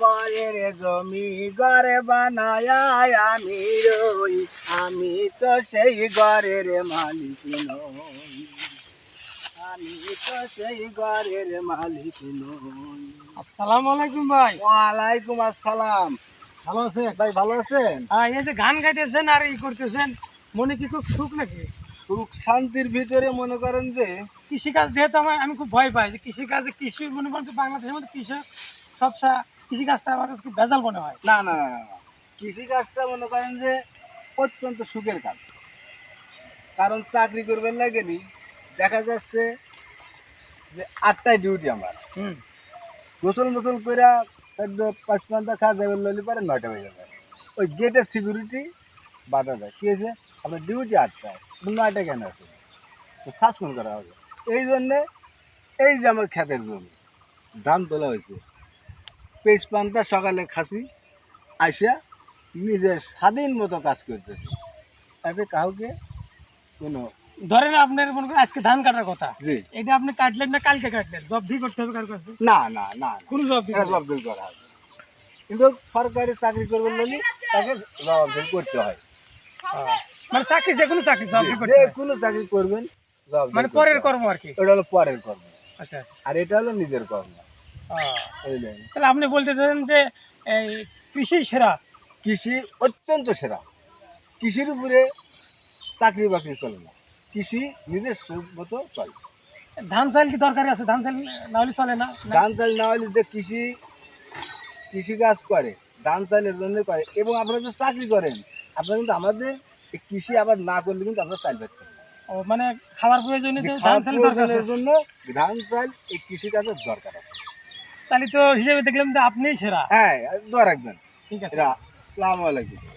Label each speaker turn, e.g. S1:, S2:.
S1: পরের জমি ঘরে বানায় আমি রই। আমি তো সেই ঘরের মালিক নই। আমি তো সেই ঘরের মালিক নই।
S2: আসসালামু আলাইকুম ভাই।
S1: ওয়ালাইকুম আসসালাম।
S2: ভালো আছে
S1: ভাই ভালো আছেন?
S2: হ্যাঁ এই যে গান গাইতেছেন আর ই করতেছেন মনে কি খুব সুখ নাকি?
S1: সুখ শান্তির ভিতরে মনে করেন যে
S2: কৃষিকাজ দিয়ে তো আমার আমি খুব ভয় পাই যে কৃষিকাজে কৃষি মনে করেন বাংলাদেশের মধ্যে কৃষক সবসা কৃষিকাজটা আমার খুব ভেজাল মনে হয়।
S1: না না না না। কৃষিকাজটা মনে করেন যে অত্যন্ত সুখের কাজ। কারণ চাকরি করবেন না গেলি দেখা যাচ্ছে যে আটটায় ডিউটি আমার।
S2: হুম।
S1: গোসল মোসল করে পাঁচ পান্তা খাওয়া যাবে ললি পারে নয়টা বেজে যাবে ওই গেটের সিকিউরিটি বাধা দেয়। কী হয়েছে? আপনার ডিউটি আটটায় নয়টা কেন আছে সাসপেন্ড করা হবে। এই জন্যে এই যে আমার খ্যাতের জমি ধান তোলা হয়েছে। পেঁচ পান্তা সকালে খাসি আসিয়া নিজের স্বাধীন মতো কাজ করতেছে। তাতে কাউকে কোনো
S2: ধরেন আপনার মনে করেন আজকে ধান কাটার কথা।
S1: জি।
S2: এটা আপনি কাটলেন না কালকে কাটলেন? জব্দি করতে হবে কার কাছে?
S1: না না না
S2: কোনো জব্দি
S1: এটা জবাবদিহি করা হবে কিন্তু সরকারি চাকরি করবেন বলে তাকে জবাবদিহি করতে হয়।
S2: মানে চাকরি যে কোনো চাকরি জব্দি করতে
S1: যে কোনো চাকরি করবেন
S2: মানে পরের কর্ম আর কি?
S1: ওটা হলো পরের কর্ম।
S2: আচ্ছা।
S1: আর এটা হলো নিজের কর্ম।
S2: তাহলে আপনি বলতে চান যে এই কৃষি সেরা?
S1: কৃষি অত্যন্ত সেরা। কৃষির উপরে চাকরি বাকরি চলে না। কৃষি নিজের মতো চলে।
S2: ধান চাল কি দরকার আছে? ধান চাল না হলে চলে না?
S1: ধান চাল না হলে যে কৃষি কৃষি কাজ করে ধান চালের জন্য করে এবং আপনারা যে চাকরি করেন আপনারা কিন্তু আমাদের কৃষি আবার না করলে কিন্তু আমরা চাল পাচ্ছি
S2: ও মানে খাবার প্রয়োজনে ধান চাল দরকার
S1: প্রয়োজনের জন্য ধান চাল এই কৃষি কাজের দরকার
S2: তাহলে তো হিসেবে দেখলাম যে আপনিই সেরা।
S1: হ্যাঁ দোয়া রাখবেন।
S2: ঠিক আছে।
S1: এরা সালাম আলাইকুম।